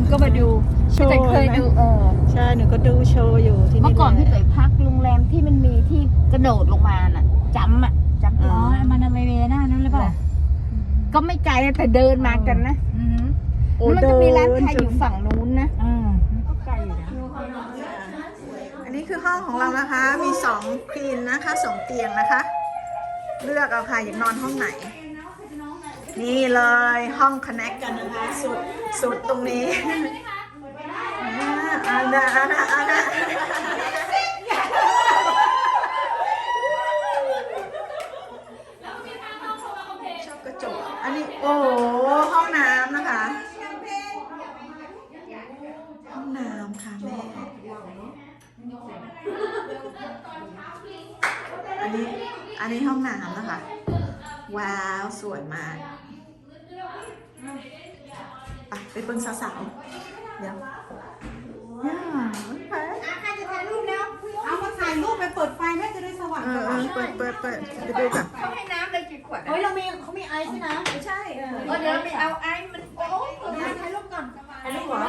คนก็มาดูโชว์แต่เคยไหมดูเออใช่หนูก็ดูโชว์อยู่ที่นี่เมื่อก่อนแหละพี่เต๋ยพักโรงแรมที่มันมีที่กระโดดลงมาน่ะจำอะจำอ๋อ๋ออมันอะไรเวน่านั่นหรือเปล่าก็ไม่ไกลแต่เดินมากันนะอือหือโอ้แล้วมันจะมีร้านเดิไทยอยู่ฝั่งนู้นนะอ่าก็ไกลอยู่นะอันนี้คือห้องของเรานะคะ มีสองควีนนะคะสองเตียงนะคะ เลือกเอาค่ะอยากนอนห้องไหน นี่เลยห้องคอนเน c กกันนะคะ สุดสุดตรงนี้อันนะอันนะอันนะชอบกระจก อันนี้โอ้หห้องน้ำนะคะ ห้องน้ำค่ะแม่อันนี้อันนี้ห้องน้ำนะคะ ว้าว สวยมาก ไปไปเบิ่งสาวๆเดี๋ยวย่าไปใครจะถ่ายรูปแล้ว เอามาถ่ายรูปไปเปิดไฟแม่จะได้สว่างเออเออเปิดเปิดเปิดไปดูกันเขาให้น้ำเลยกี่ขวดเฮ้ยเรามีเขามีไอซ์ด้วยนะใช่เออเออเดี๋ยวเราไปเอาไอ้มันโอ้ยถ่ายรูปก่อนถ่ายรูปเหรอ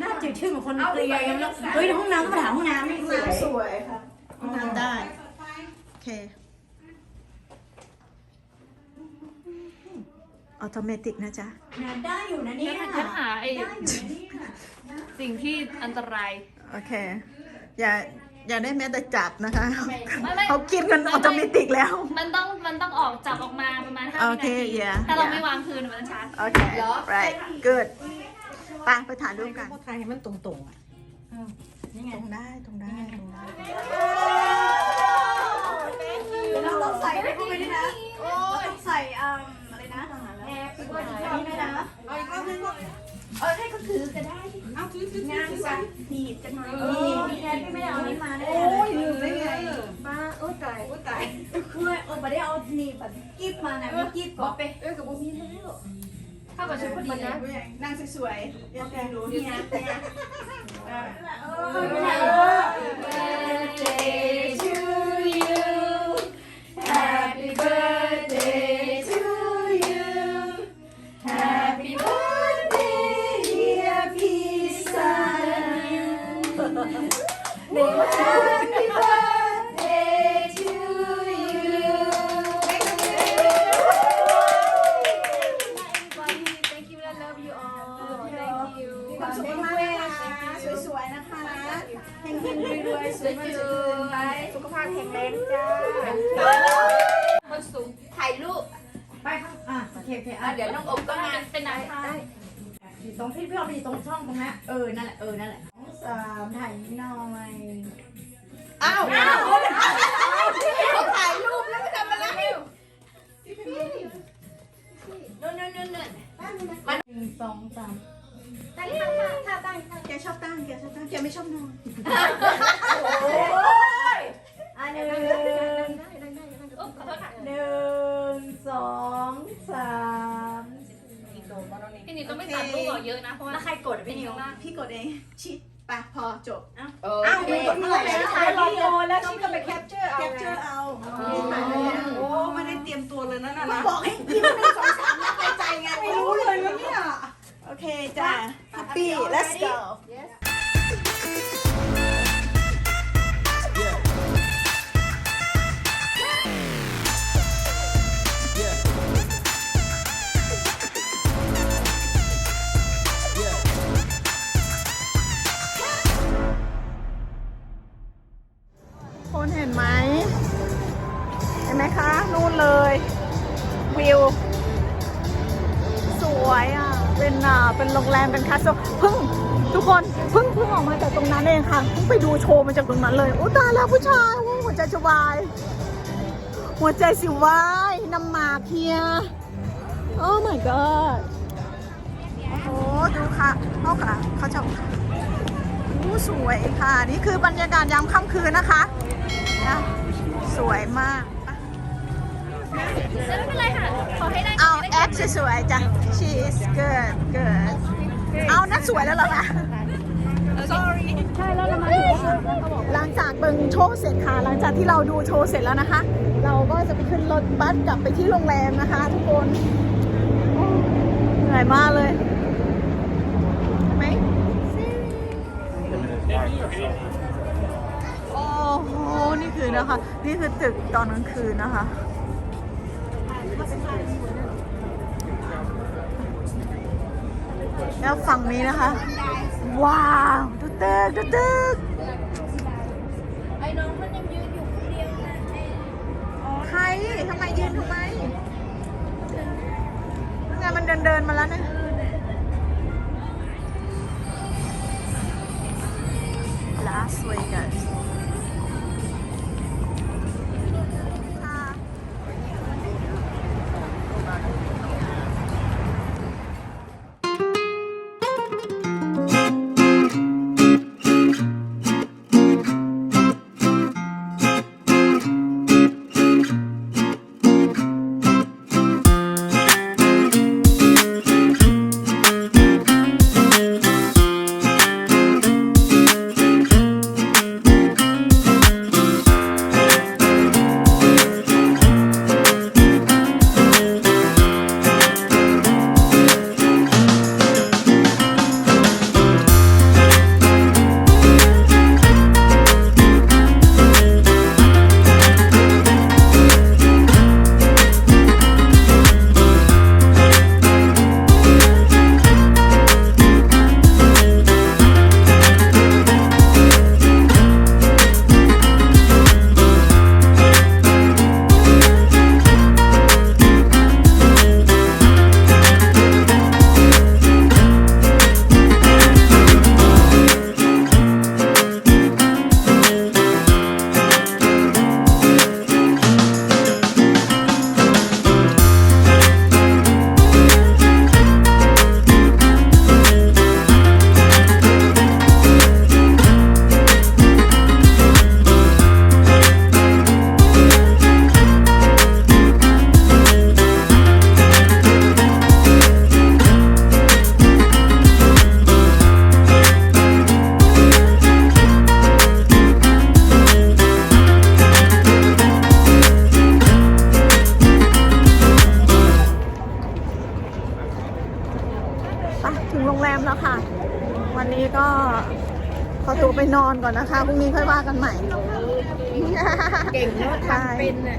หน้าจืดชื่นเหมือนคนเกลียยังแล้วเฮ้ยห้องน้ำก็มาถามห้องน้ำไม่ห้องสวยน้ำสวยค่ะห้องน้ำได้โอเค ออโตเมติกนะจ๊ะ ได้อยู่นะเนี่ยฉันหาไอ้ ได้อยู่นะเนี่ยสิ่งที่อันตราย โอเค อย่า อย่าได้แม้แต่จับนะคะ ไม่ไม่ เขากินกันออโตเมติกแล้ว มันต้องมันต้องออกจับออกมาประมาณ5โอวิเคนาที yeah ถ้าเรา yeah ไม่วางคืนมันจะชาร์จโอเค right good ไปไปถ่ายรูปกันพวกไทยให้มันตรงๆอะนี่ไงตรงได้ ตรงได้ ตรงได้ เราต้องใส่ไปเข้าไปด้วยนะ เอาอีกรอบนึงก่อนเออให้เขาถือก็ได้เอาถือถือถือถือถีบกันหน่อยนี่พี่แทนพี่ไม่เอานี่มาแน่โอ้ยลืมได้ไงป้าโอ้ตายโอ้ตายคือเออไม่ได้เอานี่แบบกีบมานะมีกีบก่อนเออกับบุมีแล้วเข้ากับชุดพอดีนะนั่งสวยๆย่าแกงรู้เนี่ย birthday to วยๆสุขภาพแข็งแรงจ้าคนสูงถ่ายรูปไปข้างอะโอเคโอเคอะอะเดี๋เดี๋ยยววน้องอบก็งานเป็นนายทานอยู่ตรงที่พี่เราไปอยู่ตรงช่องตรงนั้นเออ นั่นแหละ เออ นั่นแหละสามถ่ายนิดหน่อยอ้าวอ้าวเขาถ่ายรูปแล้วมาทำอะไรนู่นนู่นนู่นนู่นหนึ่งสองสามถ่ายรูปค่ะท่าตั้งแกชอบตั้งแกชอบตั้งแกไม่ชอบนอน ราะว่าแล้วใครกดอะพี่นิวพี่กดเองชิดไปพอจบเอออ้าวไม่กดเมื่อไหร่นะถ่ายวิดีโอแล้วชิคก็ไปแคปเจอร์เอาแคปเจอร์เอานี่ถ่ายไปแล้วโอ้ไม่ได้เตรียมตัวเลยนะน่ะมาบอกให้ยิ้มหนึ่งสองสามแล้วไปใจไงไม่รู้เลยนะเนี่ยโอเคจ้า happy let's go คนเห็นไหม เห็นไหมคะ นู่นเลย วิว สวยอะ เป็นอ่าเป็นโรงแรม เป็นคาสโซเพิ่ง ทุกคนเพิ่งเพิ่งออกมาจากตรงนั้นเองค่ะเพิ่งไปดูโชว์มาจากตรงนั้นเลยโอ้ตายแล้วผู้ชายโอ้หัวใจจะวาย หัวใจสิวายน้ำหมากเฮียโอ้ my god โอ้โหดูค่ะเขาค่ะเขาจะ อ้สวยค่ะ นี่คือบรรยากาศยามค่ำคืนนะคะนะสวยมากไม่เป็นไรค่ะ ขอให้ได้เอาแอปสวยๆจ้ะ cheese good good เอานั่นสวยแล้วเหรอคะ sorry ใช่แล้วเรามาหลังจากเบิ่งโชว์เสร็จค่ะ หลังจากที่เราดูโชว์เสร็จแล้วนะคะ เราก็จะไปขึ้นรถบัสกลับไปที่โรงแรมนะคะ ทุกคนโอ้เหนื่อยมากเลย นี่คือตึกตอนกลางคืนนะคะแล้วฝั่งนี้นะคะ ว้าวดูตึกดูตึกไอ้น้องมันยังยืนอยู่คนเดียวนะใครทำไมยืนทำไมงานมันเดินเดินมาแล้วเนะ รงแรมแล้วค่ะ วันนี้ก็ขอตัวไปนอนก่อนนะคะพรุ่งนี้ค่อยว่ากันใหม่ เก่งเนาะทำเป็นน่ะ